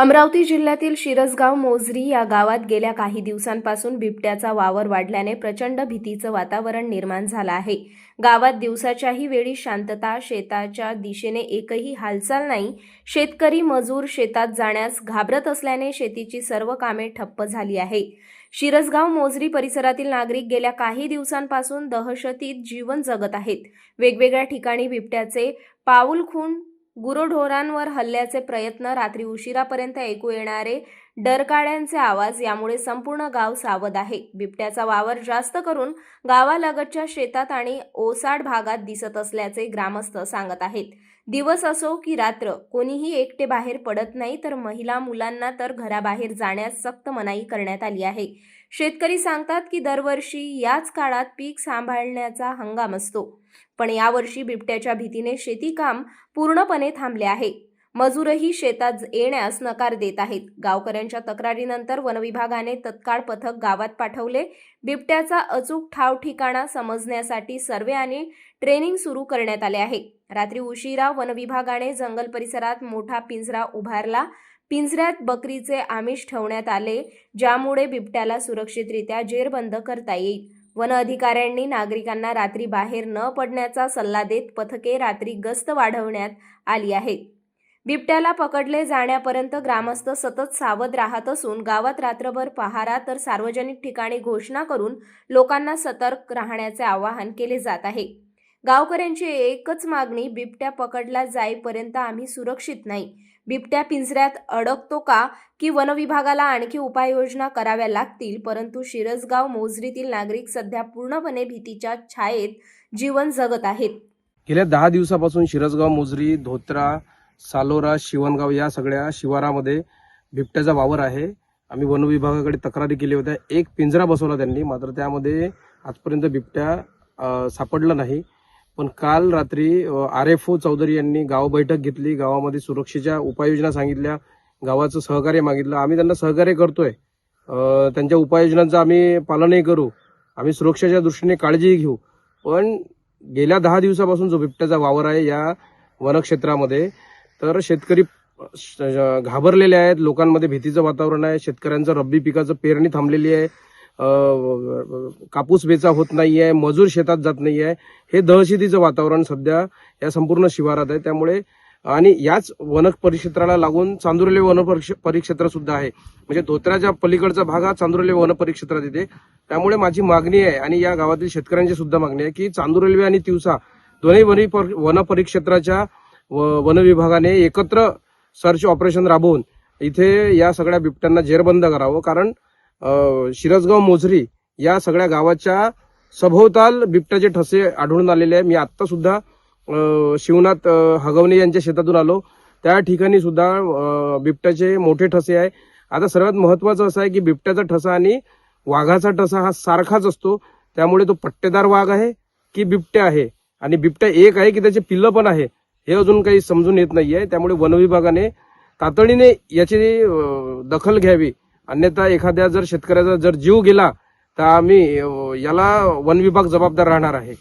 अमरावती जिल्ह्यातील शिरसगाव मोझरी या गावात गेल्या काही दिवसांपासून बिबट्याचा वावर वाढल्याने प्रचंड भीतीचं वातावरण निर्माण झालं आहे. गावात दिवसाच्याही वेळी शांतता शेताच्या दिशेने एकही हालचाल नाही. शेतकरी मजूर शेतात जाण्यास घाबरत असल्याने शेतीची सर्व कामे ठप्प झाली आहे. शिरसगाव मोझरी परिसरातील नागरिक गेल्या काही दिवसांपासून दहशतीत जीवन जगत आहेत. वेगवेगळ्या ठिकाणी बिबट्याचे पाऊल खून गुरोढोरांवर हल्ल्याचे प्रयत्न रात्री उशिरापर्यंत ऐकू येणारे डरकाळ्यांचे आवाज यामुळे संपूर्ण गाव सावध आहे. बिबट्याचा वावर जास्त करून गावालगतच्या शेतात आणि ओसाड भागात दिसत असल्याचे ग्रामस्थ सांगत आहेत. दिवस असो की रात्र कोणीही एकटे बाहेर पडत नाही तर महिला मुलांना तर घराबाहेर जाण्यास सक्त मनाई करण्यात आली आहे. शेतकरी सांगतात की दरवर्षी याच काळात पीक सांभाळण्याचा हंगाम असतो. पण यावर्षी बिबट्याच्या भीतीने शेतीकाम पूर्णपणे थांबले आहे. मजूरही शेतात येण्यास नकार देत आहेत. गावकऱ्यांच्या तक्रारीनंतर वनविभागाने तत्काळ पथक गावात पाठवले. बिबट्याचा अचूक ठाव ठिकाणा समजण्यासाठी सर्वे आणि ट्रेनिंग सुरू करण्यात आले आहे. रात्री उशिरा वनविभागाने जंगल परिसरात मोठा पिंजरा उभारला. पिंजऱ्यात बकरीचे आमिष ठेवण्यात आले ज्यामुळे बिबट्याला सुरक्षितरित्या जेरबंद करता येईल. वन अधिकाऱ्यांनी नागरिकांना रात्री बाहेर न पडण्याचा सल्ला देत पथके रात्री गस्त वाढवण्यात आली आहेत. बिबट्याला पकडले जाण्यापर्यंत ग्रामस्थ सतत सावध राहत असून गावात रात्रभर पहारा तर सार्वजनिक ठिकाणी घोषणा करून लोकांना सतर्क राहण्याचे आवाहन केले जात आहे. गावकऱ्यांची एकच मागणी बिबट्या पकडला जाईपर्यंत आम्ही सुरक्षित नाही. बिबट्या पिंजऱ्यात अडकतो का की वनविभागाला आणखी उपाययोजना कराव्या लागतील? परंतु शिरसगाव मोजरीतील नागरिक सध्या पूर्णपणे भीतीच्या छायेत जीवन जगत आहेत. गेल्या दहा दिवसापासून शिरसगाव मोजरी धोत्रा सालोरा शिवणगाव या सगळ्या शिवारामध्ये बिबट्याचा वावर आहे. आम्ही वन विभागाकडे तक्रारी केली होत्या. एक पिंजरा बसवला त्यांनी मात्र त्यामध्ये आजपर्यंत बिबट्या सापडला नाही. पण काल रात्री आर एफ ओ चौधरी यांनी गाव बैठक घेतली. गावामध्ये सुरक्षेच्या उपाययोजना सांगितल्या. गावाचं सहकार्य मागितलं. आम्ही त्यांना सहकार्य करतोय. त्यांच्या उपाययोजनांचं आम्ही पालनही करू. आम्ही सुरक्षेच्या दृष्टीने काळजीही घेऊ. पण गेल्या दहा दिवसापासून जो बिबट्याचा वावर आहे या वनक्षेत्रामध्ये तर शेतकरी श- घाबरलेले आहेत. लोकांमध्ये भीतीचं वातावरण आहे. शेतकऱ्यांचं रब्बी पिकाचं पेरणी थांबलेली आहे. कापूस वेचा होत नाही आहे मजूर शेतात जात नाही आहे हे दहशतीचं वातावरण सध्या या संपूर्ण शिवारात आहे. त्यामुळे आणि याच वन परिक्षेत्राला लागून चांदुर्ले वन परिक्षेत्र सुद्धा आहे. म्हणजे धोत्राच्या पलीकडचा भाग हा चांदुर्ले वन परिक्षेत्रात येते. त्यामुळे माझी मागणी आहे आणि या गावातील शेतकऱ्यांची सुद्धा मागणी आहे की चांदूर आणि तिवसा दोन्ही पर- वन परिक्षेत्राच्या व- वन विभागाने एकत्र सर्च ऑपरेशन राबवून इथे या सगळ्या बिबट्यांना जेरबंद करावं. कारण शिरसगाव मोझरी या सगळ्या गावाच्या सभोवताल बिबट्याचे ठसे आढळून आलेले आहे. मी आत्ता सुद्धा शिवनाथ हगवणे यांच्या शेतातून आलो. त्या ठिकाणी सुद्धा बिबट्याचे मोठे ठसे आहे. आता सर्वात महत्वाचं असं आहे की बिबट्याचा ठसा आणि वाघाचा ठसा हा सारखाच असतो. त्यामुळे तो पट्टेदार वाघ आहे की बिबट्या आहे. आणि बिबट्या एक आहे की त्याचे पिल्लं पण आहे. हे अजून काही समजून येत नाहीये. त्यामुळे वनविभागाने तातडीने याची दखल घ्यावी. अन्यथा एखाद्या जर शेतकऱ्याचा जर जीव गेला तर आम्ही याला वनविभाग जबाबदार राहणार आहे.